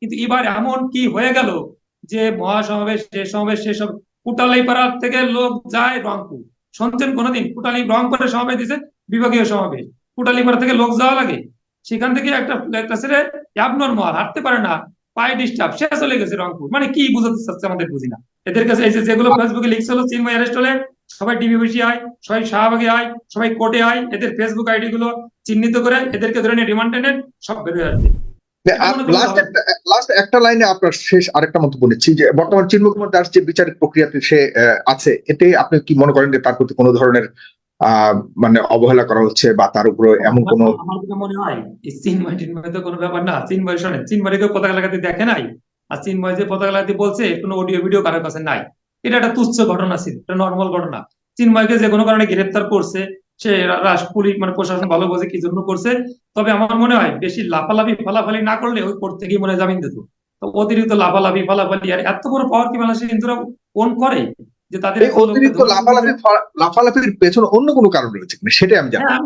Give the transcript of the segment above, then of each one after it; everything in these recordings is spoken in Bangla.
কিন্তু এবার এমন কি হয়ে গেল যে মহাসমাবেশ সে সমাবেশ সেসব কুটালীপাড়া থেকে লোক যায় রংপুর। শুনছেন কোনোদিন? কুটালি রংপুরে সমাবেশ দিছে বিভাগীয় সমাবেশ। কুটালীপাড়া থেকে লোক যাওয়া লাগে। সেখান থেকে একটা একটা ছেলে অ্যাবনর্মাল হাঁটতে পারে না, পায়ে ডিস্টার্ব সে চলে গেছে রংপুর। মানে কি বুঝাতে চাচ্ছে আমাদের বুঝি না। এদের কাছে এই যেগুলো ফেসবুকে লিখছিল, চিন্ময় অ্যারেস্ট হলে সবাই ডিবি বেশি আয়, সবাই শাহবাগে আয়, সবাই কোর্টে আয়, এদের ফেসবুক আইডি গুলো চিহ্নিত করে এদেরকে ধরে নিয়ে রিমান্ডে নেন, সব বেরোয় আসবে লাস্ট একটা লাইনে আপনার শেষ আরেকটা মন্তব্য নিচ্ছি যে বর্তমান চিন্ময় কুমার দাস যে বিচারিক প্রক্রিয়াতে সে আছে এতে আপনি কি মনে করেন যে তার প্রতি কোনো ধরনের মানে অবহেলা করা হচ্ছে বা তার উপরে এমন কোনো মনে হয় চিন্ময় টিন্ময় তো কোনো ব্যাপার না চিন্ময় শোনেন চিন্ময় কেউ পতাকা লাগাতে দেখে নাই? আর চিন্ময় যে পতাকা লাগাতে বলছে কোনো অডিও ভিডিও কারোর কাছে নাই। এটা একটা তুচ্ছ ঘটনা ছিল এটা নর্মাল ঘটনা। চিন্ময়কে যে কোনো কারণে গ্রেফতার করছে সে পুলিশ মানে প্রশাসন ভালো বোঝে কি জন্য করছে। তবে আমার মনে হয় বেশি লাফালাফি ফালাফালি না করলে ওই কোর্ট থেকেই মনে জামিন দিত তো অতিরিক্ত লাফালাফি ফালাফালি আর এত বড় পাওয়ার কি বাংলাদেশের হিন্দুরা কোন করে যে তাদের অতিরিক্ত লাফালাফি লাফালাফির পেছনে অন্য কোনো কারণ রয়েছে সেটাই আমি জানি হ্যাঁ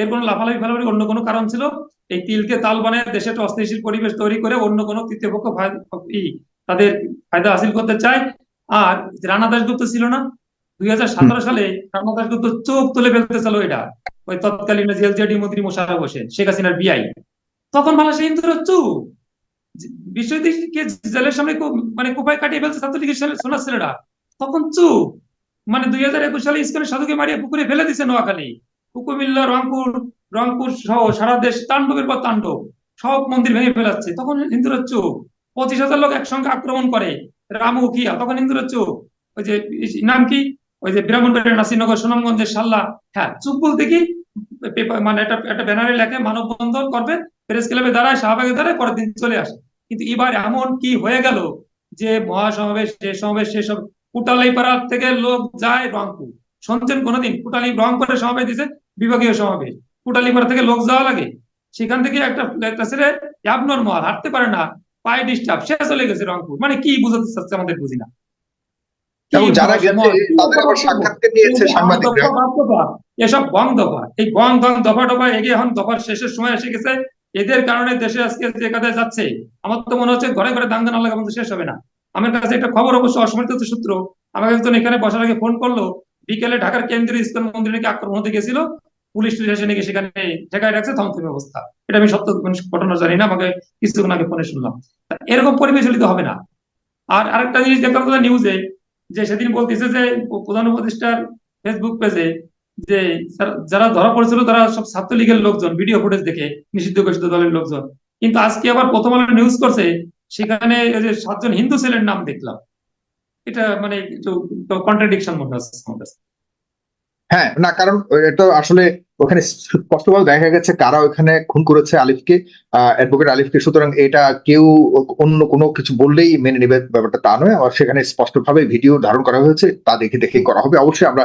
এর কোনো লাফালাফি ফালাফালি অন্য কোনো কারণ ছিল? এই তিলকে তাল বানিয়ে দেশে একটা অস্থিতিশীল পরিবেশ তৈরি করে অন্য কোনো তৃতীয় পক্ষ তাদের ফায়দা হাসিল করতে চায়। আর রানা দাশগুপ্ত ছিল না? দুই হাজার সতেরো সালে চোখ তুলে ফেলতে এটা। ওই তৎকালীন মন্ত্রী মোশাররফ হোসেন, শেখ হাসিনার বিআই। তখন চুপ। জেলের সামনে মানে কুপায় কাটিয়ে ফেলছে ছাত্রলীগের তখন চুপ। মানে দুই হাজার একুশ সালে সাধুকে মারিয়ে পুকুরে ফেলে দিছে নোয়াখালী। কুকুমিল্লা, রংপুর রংপুর সহ সারা দেশ তাণ্ডবের পর তাণ্ডব। সব মন্দির ভেঙে ফেলাচ্ছে। তখন হিন্দুরা চুপ। পঁচিশ হাজার লোক একসঙ্গে আক্রমণ করে। রামু কিয়া তখন হিন্দুরা চুপ। ওই যে নাম কি? ওই যে ব্রাহ্মণবাড়ির নাসিরনগর সুনামগঞ্জের সাল্লা হ্যাঁ চুপ বলতে কি? মানে একটা একটা ব্যানারে লেখে, মানববন্ধন করবে, প্রেস ক্লাবে দাঁড়ায়, শাহবাগে দাঁড়ায়, পরের দিন চলে আসে। কিন্তু এবার এমন কি হয়ে গেল যে মহাসমাবেশ সে সমাবেশ সেসব কুটালীপাড়া থেকে লোক যায় রংপুর। শুনছেন কোনোদিন? কুটালি রংপুরে সমাবেশ দিছে, বিভাগীয় সমাবেশ। কুটালিপাড়া থেকে লোক যাওয়া লাগে। সেখান থেকে একটা একটা ছেলে অ্যাবনর্মাল হাঁটতে পারে না, পায়ে ডিস্টার্ব সে চলে গেছে রংপুর। মানে কি বুঝাতে চাচ্ছে আমাদের বুঝি না। এবং যারা গেছে তাদের আবার সাক্ষাৎকার নিয়েছে সাংবাদিকরা। এসব দফা এই দফা এগিয়ে এখন দফার শেষের সময় এসে গেছে। এদের কারণে দেশে আজকে যে কাদায় যাচ্ছে আমার তো মনে হচ্ছে ঘরে ঘরে দাঙ্গা না লাগা শেষ হবে না। আমার কাছে একটা খবর অবশ্য অসমর্থিত সূত্র। আমাকে এখানে বসার আগে ফোন করল বিকেলে ঢাকার কেন্দ্রীয় ইস্কন মন্দিরে নাকি আক্রমণ হতে গেছিল। পুলিশ এসে নাকি সেখানে ঠেকায় রাখছে থমথমে অবস্থা এটা আমি সত্য ঘটনা জানি না আমাকে কিছুক্ষণ আগে ফোনে শুনলাম। এরকম পরিবেশ হলে তো হবে না। আর আরেকটা জিনিস দেখলাম নিউজে যে সেদিন বলতেছে যে প্রধান উপদেষ্টার ফেসবুক পেজে যে যারা- ধরা পড়েছিল তারা সব ছাত্রলীগের লোকজন ভিডিও ফুটেজ দেখে নিষিদ্ধ ঘোষিত দলের লোকজন কিন্তু আজকে আবার প্রথম আলো নিউজ করছে, সেখানে যে সাতজন হিন্দু ছেলের নাম দেখলাম এটা মানে একটু কন্ট্রাডিকশন মনে হচ্ছে আমার কাছে। হ্যাঁ না, কারণ এটা আসলে ওখানে স্পষ্টভাবে দেখা গেছে কারা ওখানে খুন করেছে আলিফকে অ্যাডভোকেট আলিফকে। সুতরাং এটা কেউ অন্য কোনো কিছু বললেই মেনে নেবে, ব্যাপারটা তা নয়। আর সেখানে স্পষ্টভাবে ভিডিও ধারণ করা হয়েছে, তা দেখে দেখে করা হবে। অবশ্যই আমরা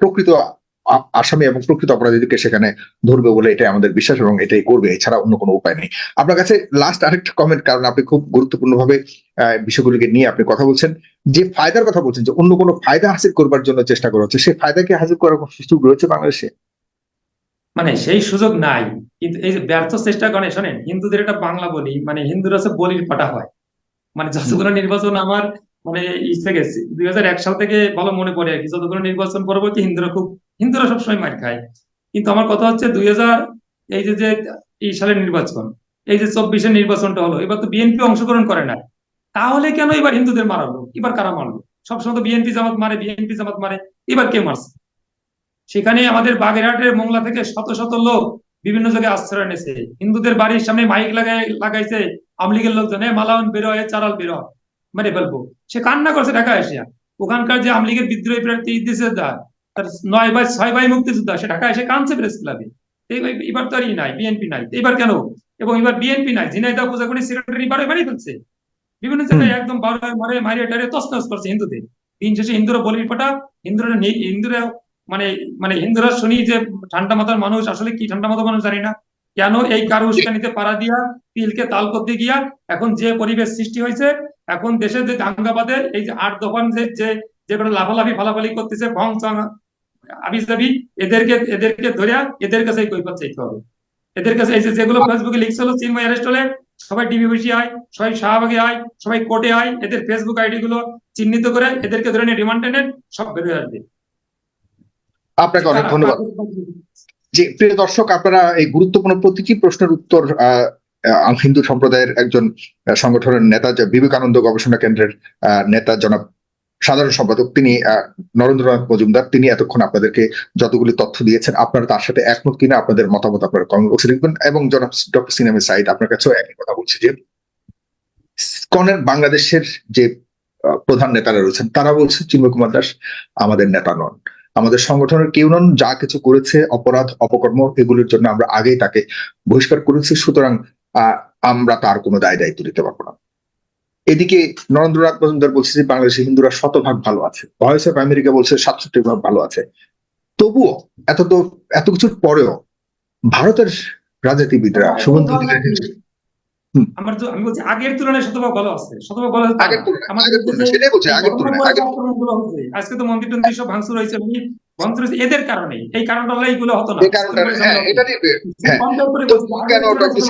প্রকৃত আসামি এবং প্রকৃত অপরাধীদেরকে সেখানে ধরবে বলে এটাই আমাদের বিশ্বাস এবং এটাই করবে এছাড়া অন্য কোনো উপায় নেই। আপনার কাছে লাস্ট আরেকটা কমেন্ট কারণ আপনি খুব গুরুত্বপূর্ণভাবে আহ, বিষয়গুলিকে নিয়ে আপনি কথা বলছেন। যে ফায়দার কথা বলছেন যে অন্য কোনো ফায়দা হাসিল করবার জন্য চেষ্টা করা হচ্ছে সেই ফায়দাকে হাসিল করার কোনো সুযোগ রয়েছে বাংলাদেশে? মানে সেই সুযোগ নাই। কিন্তু এই ব্যর্থ চেষ্টা করে শোনেন হিন্দুদের এটা বাংলা বলি মানে হিন্দুরা হচ্ছে বলির পাটা হয়। মানে যতগুলো নির্বাচন আমার মানে ই থেকে দুই হাজার এক সাল থেকে ভালো মনে পড়ে আর কি যতগুলো নির্বাচন পরবর্তী হিন্দুরা খুব হিন্দুরা সবসময় মার খায়। কিন্তু আমার কথা হচ্ছে দুই হাজার এই যে যে এই সালের নির্বাচন, এই যে চব্বিশের নির্বাচনটা হলো, এবার তো বিএনপি অংশগ্রহণ করে না। তাহলে কেন এবার হিন্দুদের মারালো এবার কারা মারলো? সবসময় তো বিএনপি জামাত মারে বিএনপি জামাত মারে, এবার কে মারছে? সেখানে আমাদের বাগেরহাটের মোংলা থেকে শত শত লোক বিভিন্ন জায়গায় আশ্রয় নিয়েছে। হিন্দুদের বাড়ির সামনে মাইক লাগাই লাগাইছে আমলিগের লীগের লোকজন মালাউন, বেরো এ চারাল বেরো মানে ফেলব। সে কান্না করছে ঢাকা এসে। ওখানকার যে আমলিগের বিদ্রোহী প্রার্থী ইদ্দিস দা তার নয় বাই ছয় বাই মুক্তিযোদ্ধা সে ঢাকা এসে কাঁদছে প্রেস ক্লাবে এবার তো নাই বিএনপি নাই। এবার কেন? এবং এবার বিএনপি নাই সেক্রেটারি বারে বাড়ি ফেলছে। বিভিন্ন জায়গায় একদম মারে মারিয়ে টারে তসনস করছে হিন্দুদের। দিন শেষে হিন্দুরা বলির পাটা হিন্দুরা হিন্দুরা মানে মানে হিন্দুরা শুনি যে ঠান্ডা মাথার মানুষ আসলে কি ঠান্ডা মাথার মানুষ জানি না। কেন এই কারও উস্কানিতে পাড়া দিয়া তিলকে তাল করতে গিয়া এখন যে পরিবেশ সৃষ্টি হয়েছে এখন দেশে যে দাঙ্গাবাদের এই যে আট দফান যে যে যে কোনো লাফালাফি ফালাফালি করতেছে ভং আবিজাবি, এদেরকে এদেরকে ধরিয়া এদের কাছে কৈফত চাইতে হবে। এদের কাছে এই যেগুলো ফেসবুকে লিখছিল চিন্ময় অ্যারেস্ট হলে সবাই ডিবিবিসি আয়, সবাই শাহবাগে আয়, সবাই কোর্টে আয়, এদের ফেসবুক আইডি গুলো চিহ্নিত করে এদেরকে ধরে নিয়ে রিমান্ডে নেন সব বেরোয় আসবে। আপনাকে অনেক ধন্যবাদ। যে প্রিয় দর্শক, আপনারা এই গুরুত্বপূর্ণ প্রতীকী প্রশ্নের উত্তর হিন্দু সম্প্রদায়ের একজন সংগঠনের নেতা বিবেকানন্দ গবেষণা কেন্দ্রের নেতা জনাব সাধারণ সম্পাদক, তিনি নরেন্দ্রনাথ মজুমদার, তিনি এতক্ষণ আপনাদেরকে যতগুলি তথ্য দিয়েছেন, আপনারা তার সাথে একমত কিনা, আপনাদের মতামত আপনারা কমেন্ট বক্সে লিখবেন এবং জনাব ডক্টর সিনেমের সাইড আপনার কাছেও একই কথা বলছি যে, কনের বাংলাদেশের যে প্রধান নেতারা রয়েছেন, তারা বলছে, চিন্ময় কুমার দাস আমাদের নেতা নন। আমাদের সংগঠনের কেউ নন, যা কিছু করেছে, অপরাধ, অপকর্ম, এগুলোর জন্য আমরা আগেই তাকে বহিষ্কার করেছি, সুতরাং আমরা তার কোনো দায় দায়িত্ব দিতে পারব না। এদিকে নরেন্দ্রনাথ মজুমদার বলছে যে বাংলাদেশের হিন্দুরা শতভাগ ভালো আছে ভয়েস অফ আমেরিকা বলছে সাতষট্টি ভাগ ভালো আছে তবুও এত তো এত কিছুর পরেও ভারতের রাজনীতিবিদরা শুভেন্দু আমার তো আমি বলছি আগের তুলনায় শতভাগ ভালো আছে শতভাগ ভালো আগের তুলনায় আগের তুলনায় সেটাই বলছে আগের তুলনায় আগের আক্রমণগুলো হচ্ছে। আজকে তো মন্দির টন্দির সব ভাঙচুর হয়েছে এমনি এদের কারণেই এই কারণটা হলে এইগুলো হতো না এই কারণটা হ্যাঁ এটা নিয়ে হ্যাঁ। কেন ডক্টর